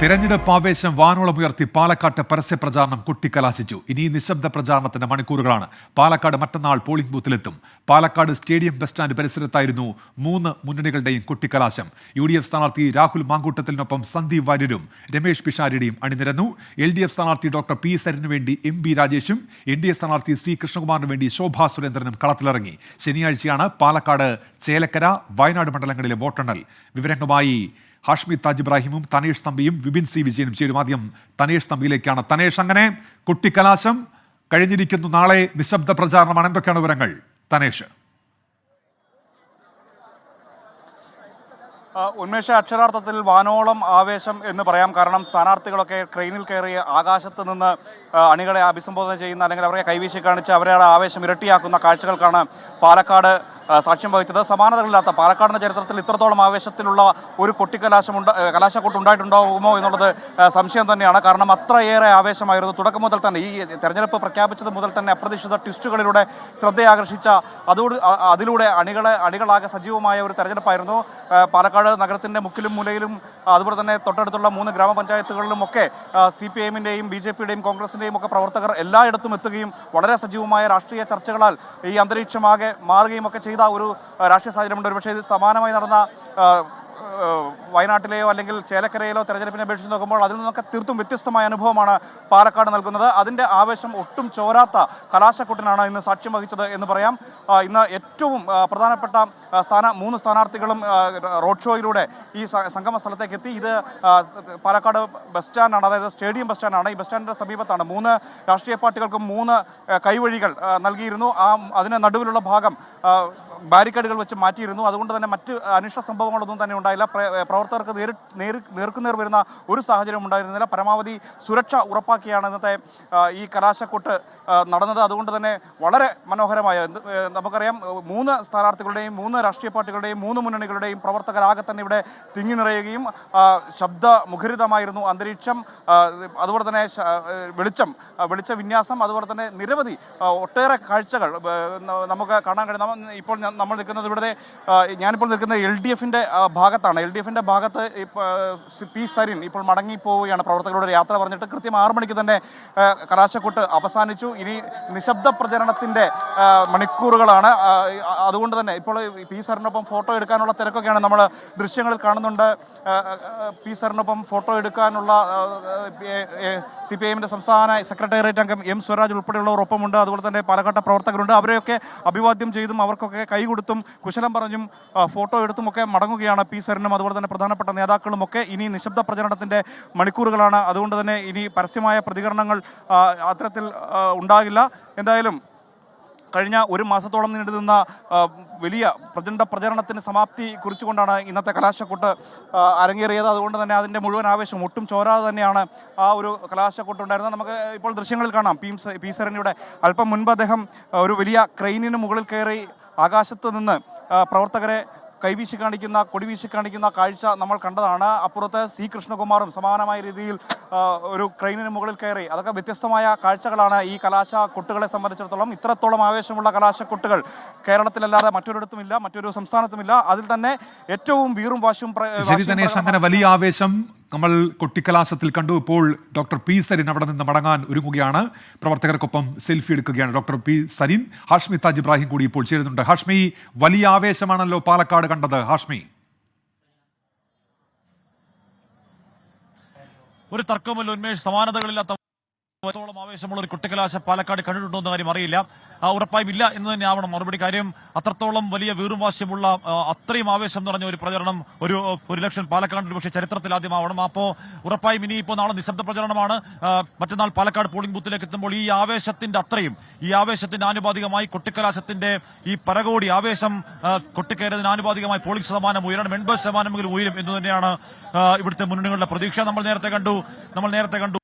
തിരഞ്ഞെടുപ്പ് ആവേശം വാനോളമുയർത്തി പാലക്കാട്ട് പരസ്യ പ്രചാരണം കൊട്ടിക്കലാശിച്ചു. ഇനി നിശബ്ദ പ്രചാരണത്തിന്റെ മണിക്കൂറുകളാണ്. പാലക്കാട് മറ്റന്നാൾ പോളിംഗ് ബൂത്തിലെത്തും. പാലക്കാട് സ്റ്റേഡിയം ബസ് സ്റ്റാൻഡ് പരിസരത്തായിരുന്നു മൂന്ന് മുന്നണികളുടെയും കൊട്ടിക്കലാശം. യു ഡി എഫ് സ്ഥാനാർത്ഥി രാഹുൽ മാങ്കൂട്ടത്തിനൊപ്പം സന്ദീപ് വാര്യരും രമേശ് പിഷാരിയുടെയും അണിനിരന്നു. എൽ ഡി എഫ് സ്ഥാനാർത്ഥി ഡോക്ടർ പി സരിനു വേണ്ടി എം ബി രാജേഷും എൻ ഡി എ സ്ഥാനാർത്ഥി സി കൃഷ്ണകുമാറിന് വേണ്ടി ശോഭാ സുരേന്ദ്രനും കളത്തിലിറങ്ങി. ശനിയാഴ്ചയാണ് പാലക്കാട് ചേലക്കര വയനാട് മണ്ഡലങ്ങളിലെ വോട്ടെണ്ണൽ. വിവരങ്ങളുമായി ഹാഷ്മി താജ് ഇബ്രാഹിമും തനേഷ് തമ്പിയും വിപിൻ സി വിജയനും ചേരും. ആദ്യം തനേഷ് തമ്പിയിലേക്കാണ്. തനേഷ് അങ്ങനെ കുട്ടിക്കലാശം കഴിഞ്ഞിരിക്കുന്നു. നാളെ നിശബ്ദ പ്രചാരണമാണ്. എന്തൊക്കെയാണ് വിവരങ്ങൾ? തനേഷ്. ഉന്മേഷ അക്ഷരാർത്ഥത്തിൽ വാനോളം ആവേശം എന്ന് പറയാം. കാരണം സ്ഥാനാർത്ഥികളൊക്കെ ട്രെയിനിൽ കയറി ആകാശത്ത് നിന്ന് അണികളെ അഭിസംബോധന ചെയ്യുന്ന അല്ലെങ്കിൽ അവരെ കൈവീശി കാണിച്ച് അവരുടെ ആവേശം ഇരട്ടിയാക്കുന്ന കാഴ്ചകൾക്കാണ് പാലക്കാട് സാക്ഷ്യം വഹിച്ചത്. സമാനതകളില്ലാത്ത പാലക്കാടിന്റെ ചരിത്രത്തിൽ ഇത്രത്തോളം ആവേശത്തിലുള്ള ഒരു കൊട്ടിക്കലാശം ഉണ്ട് കലാശക്കൊട്ട് ഉണ്ടായിട്ടുണ്ടാകുമോ എന്നുള്ളത് സംശയം തന്നെയാണ്. കാരണം അത്രയേറെ ആവേശമായിരുന്നു. തുടക്കം മുതൽ തന്നെ ഈ തെരഞ്ഞെടുപ്പ് പ്രഖ്യാപിച്ചത് മുതൽ തന്നെ അപ്രതീക്ഷിത ട്വിസ്റ്റുകളിലൂടെ ശ്രദ്ധയാകർഷിച്ച അതോട് അതിലൂടെ അണികളെ അണികളാകെ സജീവമായ ഒരു തെരഞ്ഞെടുപ്പായിരുന്നു. പാലക്കാട് നഗരത്തിന്റെ മുക്കിലും മൂലയിലും അതുപോലെ തന്നെ തൊട്ടടുത്തുള്ള മൂന്ന് ഗ്രാമപഞ്ചായത്തുകളിലും ഒക്കെ സി പി എമ്മിന്റെയും ബി ജെ പിയുടെയും കോൺഗ്രസിന്റെയും ഒക്കെ പ്രവർത്തകർ എല്ലായിടത്തും എത്തുകയും വളരെ സജീവമായ രാഷ്ട്രീയ ചർച്ചകളാൽ ഈ അന്തരീക്ഷമാകെ മാറുകയും ഒക്കെ ചെയ്ത. ഒരു ആ, രാഷ്ട്രീയ സാഹചര്യമുണ്ട്. ഒരുപക്ഷേ ഇത് സമാനമായി നടന്ന വയനാട്ടിലെയോ അല്ലെങ്കിൽ ചേലക്കരയിലോ തെരഞ്ഞെടുപ്പിനെ അപേക്ഷിച്ച് നോക്കുമ്പോൾ അതിൽ നിന്നൊക്കെ തീർത്തും വ്യത്യസ്തമായ അനുഭവമാണ് പാലക്കാട് നൽകുന്നത്. അതിന്റെ ആവേശം ഒട്ടും ചോരാത്ത കലാശക്കുട്ടനാണ് ഇന്ന് സാക്ഷ്യം വഹിച്ചത് എന്ന് പറയാം. ഇന്ന് ഏറ്റവും പ്രധാനപ്പെട്ട സ്ഥാന മൂന്ന് സ്ഥാനാർത്ഥികളും റോഡ് ഷോയിലൂടെ ഈ സംഗമ സ്ഥലത്തേക്ക് എത്തി. ഇത് പാലക്കാട് ബസ് സ്റ്റാൻഡാണ് അതായത് സ്റ്റേഡിയം ബസ് സ്റ്റാൻഡാണ്. ഈ ബസ് സ്റ്റാൻഡിന്റെ സമീപത്താണ് മൂന്ന് രാഷ്ട്രീയ പാർട്ടികൾക്കും മൂന്ന് കൈവഴികൾ നൽകിയിരുന്നു. ആ അതിന് നടുവിലുള്ള ഭാഗം ബാരിക്കേഡുകൾ വെച്ച് മാറ്റിയിരുന്നു. അതുകൊണ്ട് തന്നെ മറ്റ് അനിഷ്ട സംഭവങ്ങളൊന്നും തന്നെ ഉണ്ടായില്ല. പ്ര- പ്രവർത്തകർക്ക് നേരി നേരി നേർക്കുനേർ വരുന്ന ഒരു സാഹചര്യം ഉണ്ടായിരുന്നില്ല. പരമാവധി സുരക്ഷ ഉറപ്പാക്കിയാണ് ഇന്നത്തെ ഈ കലാശക്കൊട്ട് നടന്നത്. അതുകൊണ്ട് തന്നെ വളരെ മനോഹരമായ നമുക്കറിയാം മൂന്ന് സ്ഥാനാർത്ഥികളുടെയും മൂന്ന് രാഷ്ട്രീയ പാർട്ടികളുടെയും മൂന്ന് മുന്നണികളുടെയും പ്രവർത്തകരാകെ തന്നെ ഇവിടെ തിങ്ങി നിറയുകയും ശബ്ദ മുഖരിതമായിരുന്നു അന്തരീക്ഷം. അതുപോലെ തന്നെ വെളിച്ചം വെളിച്ച വിന്യാസം അതുപോലെ തന്നെ നിരവധി ഒട്ടേറെ കാഴ്ചകൾ നമുക്ക് കാണാൻ കഴിയും. ഇപ്പോൾ നമ്മൾ നിൽക്കുന്നത് ഇവിടെ ഞാനിപ്പോൾ നിൽക്കുന്നത് എൽ ഡി എഫിന്റെ ഭാഗത്താണ്. എൽ ഡി എഫിന്റെ ഭാഗത്ത് പി സരിൻ ഇപ്പോൾ മടങ്ങി പോവുകയാണ് പ്രവർത്തകരോട് യാത്ര പറഞ്ഞിട്ട് കൃത്യം ആറു മണിക്ക് തന്നെ കലാശക്കൂട്ട് അവസാനിച്ചു. ഇനി നിശബ്ദ പ്രചരണത്തിന്റെ മണിക്കൂറുകളാണ്. അതുകൊണ്ട് തന്നെ ഇപ്പോൾ പി സാറിനൊപ്പം ഫോട്ടോ എടുക്കാനുള്ള തിരക്കൊക്കെയാണ് നമ്മൾ ദൃശ്യങ്ങളിൽ കാണുന്നുണ്ട്. പി സാറിനൊപ്പം ഫോട്ടോ എടുക്കാനുള്ള സി പി ഐഎമ്മിന്റെ സംസ്ഥാന സെക്രട്ടേറിയറ്റ് അംഗം എം സ്വരാജ് ഉൾപ്പെടെയുള്ളവർ ഒപ്പമുണ്ട് അതുപോലെ തന്നെ പാലക്കാട്ടെ പ്രവർത്തകരുണ്ട്. അവരെയൊക്കെ അഭിവാദ്യം ചെയ്തും അവർക്കൊക്കെ കൈ കൊടുത്തും കുശലം പറഞ്ഞും ഫോട്ടോ എടുത്തും ഒക്കെ മടങ്ങുകയാണ് പി സരനും. അതുപോലെ തന്നെ പ്രധാനപ്പെട്ട നേതാക്കളും ഒക്കെ ഇനി നിശബ്ദ പ്രചരണത്തിന്റെ മണിക്കൂറുകളാണ്. അതുകൊണ്ട് തന്നെ ഇനി പരസ്യമായ പ്രതികരണങ്ങൾ അത്തരത്തിൽ ഉണ്ടാകില്ല. എന്തായാലും കഴിഞ്ഞ ഒരു മാസത്തോളം നീണ്ടു നിന്ന വലിയ പ്രചണ്ഡ പ്രചരണത്തിന് സമാപ്തി കുറിച്ചുകൊണ്ടാണ് ഇന്നത്തെ കലാശക്കൊട്ട് അരങ്ങേറിയത്. അതുകൊണ്ട് തന്നെ അതിന്റെ മുഴുവൻ ആവേശം ഒട്ടും ചോരാതെ തന്നെയാണ് ആ ഒരു കലാശക്കൊട്ട് ഉണ്ടായിരുന്നത്. നമുക്ക് ഇപ്പോൾ ദൃശ്യങ്ങളിൽ കാണാം. പി സ- പി സരണിയുടെ അല്പം മുൻപ് അദ്ദേഹം ഒരു വലിയ ക്രെയിനിന് മുകളിൽ കയറി ആകാശത്ത് നിന്ന് പ്രവർത്തകരെ കൈവീശി കാണിക്കുന്ന കൊടിവീശി കാണിക്കുന്ന കാഴ്ച നമ്മൾ കണ്ടതാണ്. അപ്പുറത്ത് സി. കൃഷ്ണകുമാറും സമാനമായ രീതിയിൽ ഒരു ക്രെയിനിന് മുകളിൽ കയറി. അതൊക്കെ വ്യത്യസ്തമായ കാഴ്ചകളാണ് ഈ കലാശ കൊട്ടുകളെ സംബന്ധിച്ചിടത്തോളം. ഇത്രത്തോളം ആവേശമുള്ള കലാശക്കൊട്ടുകൾ കേരളത്തിലല്ലാതെ മറ്റൊരിടത്തുമില്ല മറ്റൊരു സംസ്ഥാനത്തുമില്ല. അതിൽ തന്നെ ഏറ്റവും വീറും വാശും വലിയ ആവേശം നമ്മൾ കൊട്ടിക്കലാശത്തിൽ കണ്ടു. ഇപ്പോൾ ഡോക്ടർ പി സരിൻ അവിടെ നിന്ന് മടങ്ങാൻ ഒരുങ്ങുകയാണ്. പ്രവർത്തകർക്കൊപ്പം സെൽഫി എടുക്കുകയാണ് ഡോക്ടർ പി സരിൻ. ഹാഷ്മി താജ് ഇബ്രാഹിം കൂടി ഇപ്പോൾ ചേരുന്നുണ്ട്. ഹാഷ്മി വലിയ ആവേശമാണല്ലോ പാലക്കാട് കണ്ടത്. ഹാഷ്മി. ഒരു തർക്കമല്ല ഉന്മേഷ് സമാനതകളില്ലാത്ത ത്തോളം ആവേശമുള്ള ഒരു കുട്ടിക്കലാശ പാലക്കാട് കണ്ടിട്ടുണ്ടോ എന്ന കാര്യം അറിയില്ല. ഉറപ്പായും ഇല്ല എന്ന് തന്നെ ആവണം മറുപടി കാര്യം അത്രത്തോളം വലിയ വീറുവാശ്യമുള്ള വാശ്യമുള്ള അത്രയും ആവേശം നിറഞ്ഞ ഒരു പ്രചരണം ഒരു ഒരു ലക്ഷം പാലക്കാട് പക്ഷേ ചരിത്രത്തിൽ ആദ്യമാവണം. അപ്പോൾ ഉറപ്പായും ഇപ്പോ നാളെ നിശബ്ദ പ്രചരണമാണ്. മറ്റന്നാൾ പാലക്കാട് പോളിംഗ് ബൂത്തിലേക്ക് എത്തുമ്പോൾ ഈ ആവേശത്തിന്റെ അത്രയും ഈ ആവേശത്തിന്റെ ആനുപാതികമായി കുട്ടിക്കലാശത്തിന്റെ ഈ പരകോടി ആവേശം കൊട്ടിക്കയറിയതിന് ആനുപാതികമായി പോളിംഗ് ശതമാനം ഉയരണം എൺപത് ശതമാനമെങ്കിലും ഉയരും എന്ന് തന്നെയാണ് ഇവിടുത്തെ മുന്നണികളുടെ പ്രതീക്ഷ. നമ്മൾ നേരത്തെ കണ്ടു നമ്മൾ നേരത്തെ കണ്ടു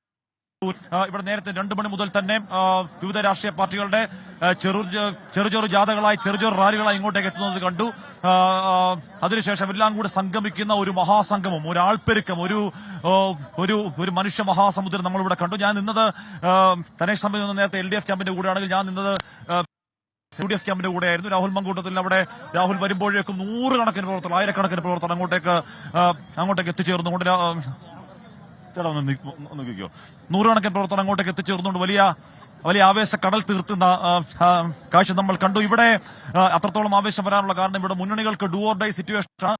ഇവിടെ നേരത്തെ രണ്ടു മണി മുതൽ തന്നെ വിവിധ രാഷ്ട്രീയ പാർട്ടികളുടെ ചെറു ചെറു ചെറു ജാഥകളായി ചെറു ചെറു റാലികളായി ഇങ്ങോട്ടേക്ക് എത്തുന്നത് കണ്ടു. അതിനുശേഷം എല്ലാം കൂടെ സംഗമിക്കുന്ന ഒരു മഹാസംഗമം ഒരു ആൾപ്പെരുക്കം ഒരു ഒരു ഒരു മനുഷ്യ മഹാസമുദ്രം നമ്മളിവിടെ കണ്ടു. ഞാൻ നിന്നത് തനേഷ് സമിതി നിന്ന് നേരത്തെ എൽ ഡി എഫ് ക്യാമ്പിന്റെ കൂടെയാണെങ്കിൽ ഞാൻ നിന്നത് യു ഡി എഫ് ക്യാമ്പിന്റെ കൂടെയായിരുന്നു. രാഹുൽ മങ്കൂട്ടത്തിൽ അവിടെ രാഹുൽ വരുമ്പോഴേക്കും നൂറുകണക്കിന് പ്രവർത്തനം ആയിരക്കണക്കിന് പ്രവർത്തനം അങ്ങോട്ടേക്ക് അങ്ങോട്ടേക്ക് എത്തിച്ചേർന്നുകൊണ്ട് ചേട്ടാ ഒന്ന് നോക്കിക്കോ. നൂറുകണക്കിന് പ്രവർത്തനം അങ്ങോട്ടേക്ക് എത്തിച്ചേർന്നുകൊണ്ട് വലിയ വലിയ ആവേശ കടൽ തീർത്തുന്ന കാഴ്ച നമ്മൾ കണ്ടു. ഇവിടെ അത്രത്തോളം ആവേശം വരാനുള്ള കാരണം ഇവിടെ മുന്നണികൾക്ക് ഡുവോർ ഡൈ സിറ്റുവേഷൻ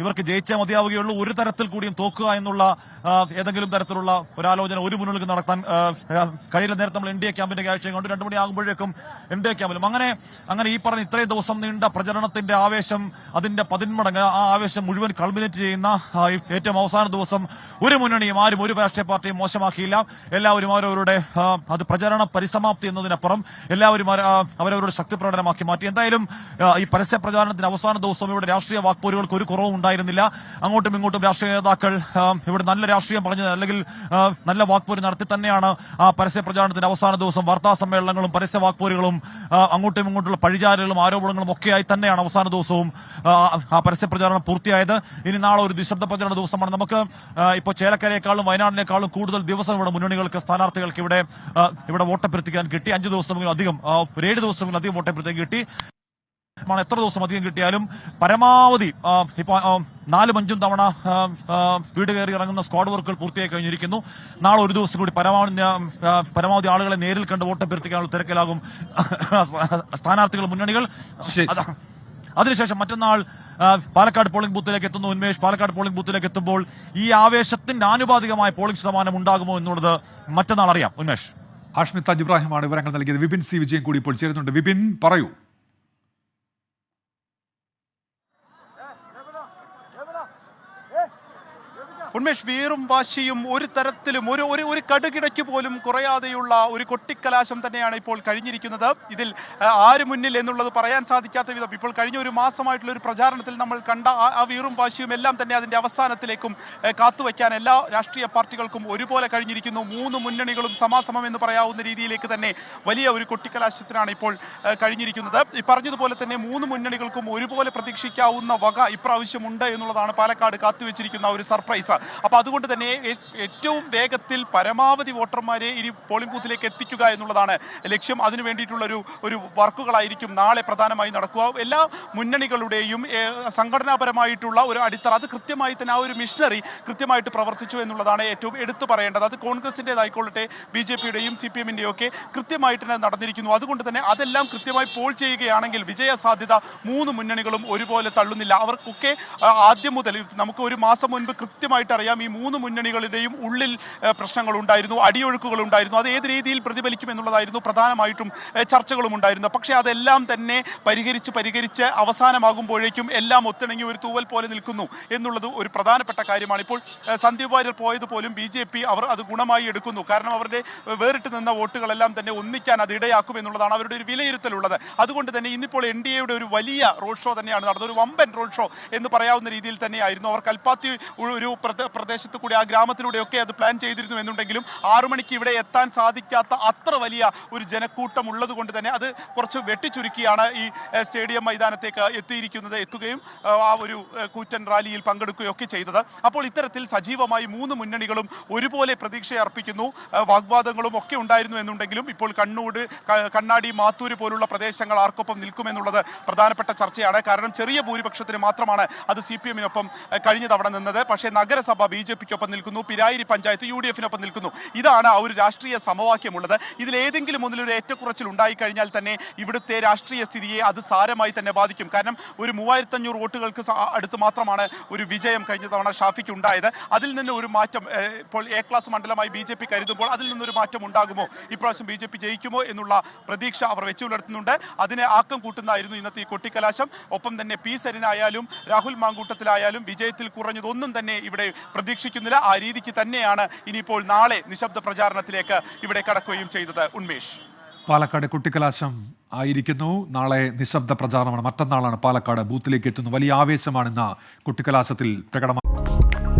ഇവർക്ക് ജയിച്ചേ മതിയാവുകയുള്ളൂ. ഒരു തരത്തിൽ കൂടിയും തോക്കുക എന്നുള്ള ഏതെങ്കിലും തരത്തിലുള്ള ഒരാലോചന ഒരു മുന്നിലേക്ക് നടത്താൻ കഴിയില്ല. നേരത്തെ നമ്മൾ ഇന്ത്യ ക്യാമ്പിന്റെ കാഴ്ചയും കൊണ്ട്. രണ്ടു മണിയാകുമ്പോഴേക്കും ഇന്ത്യ ക്യാമ്പിലും. അങ്ങനെ അങ്ങനെ ഈ പറഞ്ഞ ഇത്രയും ദിവസം നീണ്ട പ്രചരണത്തിന്റെ ആവേശം അതിന്റെ പതിന്മടങ്ങ് ആ ആവേശം മുഴുവൻ കൾമിനേറ്റ് ചെയ്യുന്ന ഏറ്റവും അവസാന ദിവസം ഒരു മുന്നണിയും ആരും ഒരു രാഷ്ട്രീയ പാർട്ടിയും മോശമാക്കിയില്ല. എല്ലാവരും അവരവരുടെ അത് പ്രചരണ പരിസമാപ്തി എന്നതിനപ്പുറം എല്ലാവരും അവരവരുടെ ശക്തി പ്രകടനമാക്കി മാറ്റി. എന്തായാലും ഈ പരസ്യ പ്രചാരണത്തിന്റെ അവസാന ദിവസം ഇവിടെ രാഷ്ട്രീയ വാക്പോരുകൾക്ക് ഒരു കുറവും ഉണ്ടായിരുന്നില്ല. അങ്ങോട്ടും ഇങ്ങോട്ടും രാഷ്ട്രീയ നേതാക്കൾ ഇവിടെ നല്ല രാഷ്ട്രീയം പറഞ്ഞ് അല്ലെങ്കിൽ നല്ല വാക്പോര് നടത്തി തന്നെയാണ് ആ പരസ്യ പ്രചാരണത്തിന്റെ അവസാന ദിവസം വാർത്താ സമ്മേളനങ്ങളും പരസ്യ വാക്പോരുകളും അങ്ങോട്ടും ഇങ്ങോട്ടുള്ള പഴിചാരലുകളും ആരോപണങ്ങളും ഒക്കെയായി തന്നെയാണ് അവസാന ദിവസവും ആ, പരസ്യ പ്രചാരണം പൂർത്തിയായത്. ഇനി നാളെ ഒരു നിശബ്ദ പ്രചരണ ദിവസമാണ്. നമുക്ക് ഇപ്പോൾ ചേലക്കരയെക്കാളും വയനാടിനേക്കാളും കൂടുതൽ ദിവസം ഇവിടെ മുന്നണികൾക്ക് സ്ഥാനാർത്ഥികൾക്ക് ഇവിടെ ഇവിടെ വോട്ടഭ്യർത്ഥിക്കാൻ കിട്ടി. അഞ്ച് ദിവസമെങ്കിലും അധികം ഒരു ഏഴ് ദിവസമെങ്കിലും അധികം വോട്ടഭ്യർത്ഥിക്കാൻ കിട്ടി. ആണ് എത്ര ദിവസം അധികം കിട്ടിയാലും പരമാവധി ഇപ്പൊ നാലും അഞ്ചും തവണ വീട് കയറി ഇറങ്ങുന്ന സ്ക്വാഡ് വർക്കുകൾ പൂർത്തിയായി കഴിഞ്ഞിരിക്കുന്നു. നാളെ ഒരു ദിവസം കൂടി പരമാവധി പരമാവധി ആളുകളെ നേരിൽ കണ്ട് വോട്ടഭ്യർത്ഥിക്കാനുള്ള തിരക്കിലാകും സ്ഥാനാർത്ഥികൾ മുന്നണികൾ. അതിനുശേഷം മറ്റന്നാൾ പാലക്കാട് പോളിംഗ് ബൂത്തിലേക്ക് എത്തുന്ന ഉന്മേഷ്. പാലക്കാട് പോളിംഗ് ബൂത്തിലേക്ക് എത്തുമ്പോൾ ഈ ആവേശത്തിന്റെ ആനുപാതികമായ പോളിംഗ് ശതമാനം ഉണ്ടാകുമോ എന്നുള്ളത് മറ്റന്നാൾ അറിയാം. ഉന്മേഷ്. ഹാഷ്മി താജ് ഇബ്രാഹിമാണ് വിവരങ്ങൾ നൽകിയത്. വിപിൻ സി വിജയൻ കൂടി ഇപ്പോൾ ചേരുന്നുണ്ട്. വിപിൻ പറയൂ. ഉന്മേഷ് വീറും വാശിയും ഒരു തരത്തിലും ഒരു ഒരു ഒരു കടുകിടയ്ക്ക് പോലും കുറയാതെയുള്ള ഒരു കൊട്ടിക്കലാശം തന്നെയാണ് ഇപ്പോൾ കഴിഞ്ഞിരിക്കുന്നത്. ഇതിൽ ആര് മുന്നിൽ എന്നുള്ളത് പറയാൻ സാധിക്കാത്ത വിധം ഇപ്പോൾ കഴിഞ്ഞ ഒരു മാസമായിട്ടുള്ള ഒരു പ്രചാരണത്തിൽ നമ്മൾ കണ്ട ആ- വീറും വാശിയും എല്ലാം തന്നെ അതിന്റെ അവസാനത്തിലേക്കും കാത്തുവയ്ക്കാൻ എല്ലാ രാഷ്ട്രീയ പാർട്ടികൾക്കും ഒരുപോലെ കഴിഞ്ഞിരിക്കുന്നു. മൂന്ന് മുന്നണികളും സമാസമം എന്ന് പറയാവുന്ന രീതിയിലേക്ക് തന്നെ വലിയ ഒരു കൊട്ടിക്കലാശത്തിനാണ് ഇപ്പോൾ കഴിഞ്ഞിരിക്കുന്നത്. ഈ പറഞ്ഞതുപോലെ തന്നെ മൂന്ന് മുന്നണികൾക്കും ഒരുപോലെ പ്രതീക്ഷിക്കാവുന്ന വക ഇപ്രാവശ്യമുണ്ട് എന്നുള്ളതാണ് പാലക്കാട് കാത്തുവെച്ചിരിക്കുന്ന ഒരു സർപ്രൈസ്. അപ്പൊ അതുകൊണ്ട് തന്നെ ഏറ്റവും വേഗത്തിൽ പരമാവധി വോട്ടർമാരെ ഇനി പോളിംഗ് ബൂത്തിലേക്ക് എത്തിക്കുക എന്നുള്ളതാണ് ലക്ഷ്യം. അതിനു വേണ്ടിയിട്ടുള്ള ഒരു വർക്കുകളായിരിക്കും നാളെ പ്രധാനമായി നടക്കുക. എല്ലാ മുന്നണികളുടെയും സംഘടനാപരമായിട്ടുള്ള ഒരു അടിത്തറ അത് കൃത്യമായി തന്നെ ആ ഒരു മിഷനറി കൃത്യമായിട്ട് പ്രവർത്തിച്ചു എന്നുള്ളതാണ് ഏറ്റവും എടുത്തു പറയേണ്ടത്. അത് കോൺഗ്രസിന്റെതായിക്കോളട്ടെ ബി ജെ പിയുടെയും സി പി എമ്മിന്റെയും ഒക്കെ കൃത്യമായിട്ട് തന്നെ നടന്നിരിക്കുന്നു. അതുകൊണ്ട് തന്നെ അതെല്ലാം കൃത്യമായി പോൾ ചെയ്യുകയാണെങ്കിൽ വിജയ സാധ്യത മൂന്ന് മുന്നണികളും ഒരുപോലെ തള്ളുന്നില്ല. അവർക്കൊക്കെ ആദ്യം മുതൽ നമുക്ക് ഒരു മാസം മുൻപ് കൃത്യമായിട്ട് അറിയാം ഈ മൂന്ന് മുന്നണികളുടെയും ഉള്ളിൽ ഉണ്ടായിരുന്നു അടിയൊഴുക്കുകൾ ഉണ്ടായിരുന്നു അത് ഏത് രീതിയിൽ പ്രതിഫലിക്കും എന്നുള്ളതായിരുന്നു പ്രധാനമായിട്ടും ചർച്ചകളും ഉണ്ടായിരുന്നു പക്ഷേ അതെല്ലാം തന്നെ പരിഹരിച്ച് പരിഹരിച്ച് അവസാനമാകുമ്പോഴേക്കും എല്ലാം ഒത്തിണങ്ങി ഒരു തൂവൽ പോലെ നിൽക്കുന്നു എന്നുള്ളത് ഒരു പ്രധാനപ്പെട്ട കാര്യമാണ്. ഇപ്പോൾ സന്ദീപ് വാര്യർ പോയത് പോലും ബി ജെ പി അവർ അത് ഗുണമായി എടുക്കുന്നു. കാരണം അവരുടെ വേറിട്ട് നിന്ന വോട്ടുകളെല്ലാം തന്നെ ഒന്നിക്കാൻ അത് ഇടയാക്കും എന്നുള്ളതാണ് അവരുടെ ഒരു വിലയിരുത്തലുള്ളത്. അതുകൊണ്ട് തന്നെ ഇന്നിപ്പോൾ എൻ ഡി എയുടെ ഒരു വലിയ റോഡ് ഷോ തന്നെയാണ് നടന്നത്. ഒരു വമ്പൻ റോഡ് ഷോ എന്ന് പറയാവുന്ന രീതിയിൽ തന്നെയായിരുന്നു. അവർ കൽപ്പാത്തി ഒരു പ്രദേ- പ്രദേശത്ത് കൂടി ആ ഗ്രാമത്തിലൂടെയൊക്കെ അത് പ്ലാൻ ചെയ്തിരുന്നു എന്നുണ്ടെങ്കിലും ആറു മണിക്ക് ഇവിടെ എത്താൻ സാധിക്കാത്ത അത്ര വലിയ ഒരു ജനക്കൂട്ടം ഉള്ളത് കൊണ്ട് തന്നെ അത് കുറച്ച് വെട്ടിച്ചുരുക്കിയാണ് ഈ സ്റ്റേഡിയം മൈതാനത്തേക്ക് എത്തിയിരിക്കുന്നത്. എത്തുകയും ആ ഒരു കൂറ്റൻ റാലിയിൽ പങ്കെടുക്കുകയൊക്കെ ചെയ്തത്. അപ്പോൾ ഇത്തരത്തിൽ സജീവമായി മൂന്ന് മുന്നണികളും ഒരുപോലെ പ്രതീക്ഷ അർപ്പിക്കുന്നു വാഗ്വാദങ്ങളും ഒക്കെ ഉണ്ടായിരുന്നു എന്നുണ്ടെങ്കിലും ഇപ്പോൾ കണ്ണൂട് കണ്ണാടി മാത്തൂര് പോലുള്ള പ്രദേശങ്ങൾ ആർക്കൊപ്പം നിൽക്കുമെന്നുള്ളത് പ്രധാനപ്പെട്ട ചർച്ചയാണ്. കാരണം ചെറിയ ഭൂരിപക്ഷത്തിന് മാത്രമാണ് അത് സി പി എമ്മിനൊപ്പം കഴിഞ്ഞ തവണ നിന്നത്. പക്ഷേ നഗരസഭ ബി ജെ പിക്കൊപ്പം നിൽക്കുന്നു. പിരായിരി പഞ്ചായത്ത് യു ഡി എഫിനൊപ്പം നിൽക്കുന്നു. ഇതാണ് ആ ഒരു രാഷ്ട്രീയ സമവാക്യമുള്ളത്. ഇതിൽ ഏതെങ്കിലും ഒന്നിലൊരു ഏറ്റക്കുറച്ചിൽ ഉണ്ടായിക്കഴിഞ്ഞാൽ തന്നെ ഇവിടുത്തെ രാഷ്ട്രീയ സ്ഥിതിയെ അത് സാരമായി തന്നെ ബാധിക്കും. കാരണം ഒരു മൂവായിരത്തഞ്ഞൂറ് വോട്ടുകൾക്ക് അടുത്ത് മാത്രമാണ് ഒരു വിജയം കഴിഞ്ഞ തവണ ഷാഫിക്ക് ഉണ്ടായത്. അതിൽ നിന്ന് ഒരു മാറ്റം ഇപ്പോൾ എ ക്ലാസ് മണ്ഡലമായി ബി ജെ പി കരുതുമ്പോൾ അതിൽ നിന്നൊരു മാറ്റം ഉണ്ടാകുമോ? ഇപ്രാവശ്യം ബി ജെ പി ജയിക്കുമോ എന്നുള്ള പ്രതീക്ഷ അവർ വെച്ചു പുലർത്തുന്നുണ്ട് അതിനെ ആക്കം കൂട്ടുന്നതായിരുന്നു ഇന്നത്തെ ഈ കൊട്ടിക്കലാശം. ഒപ്പം തന്നെ പി സരിനായാലും രാഹുൽ മാങ്കൂട്ടത്തിലായാലും വിജയത്തിൽ കുറഞ്ഞതൊന്നും തന്നെ ഇവിടെ പ്രതീക്ഷിക്കുന്നില്ല. ആ രീതിക്ക് തന്നെയാണ് ഇനിയിപ്പോൾ നാളെ നിശബ്ദ പ്രചാരണത്തിലേക്ക് ഇവിടെ കടക്കുകയും ചെയ്തത് ഉന്മേഷ്. പാലക്കാട് കുട്ടിക്കലാശം ആയിരിക്കുന്നു. നാളെ നിശബ്ദ പ്രചാരണമാണ്. മറ്റന്നാളാണ് പാലക്കാട് ബൂത്തിലേക്ക് എത്തുന്നത്. വലിയ ആവേശമാണ് ഇന്ന് കുട്ടിക്കലാശത്തിൽ പ്രകടമാണ്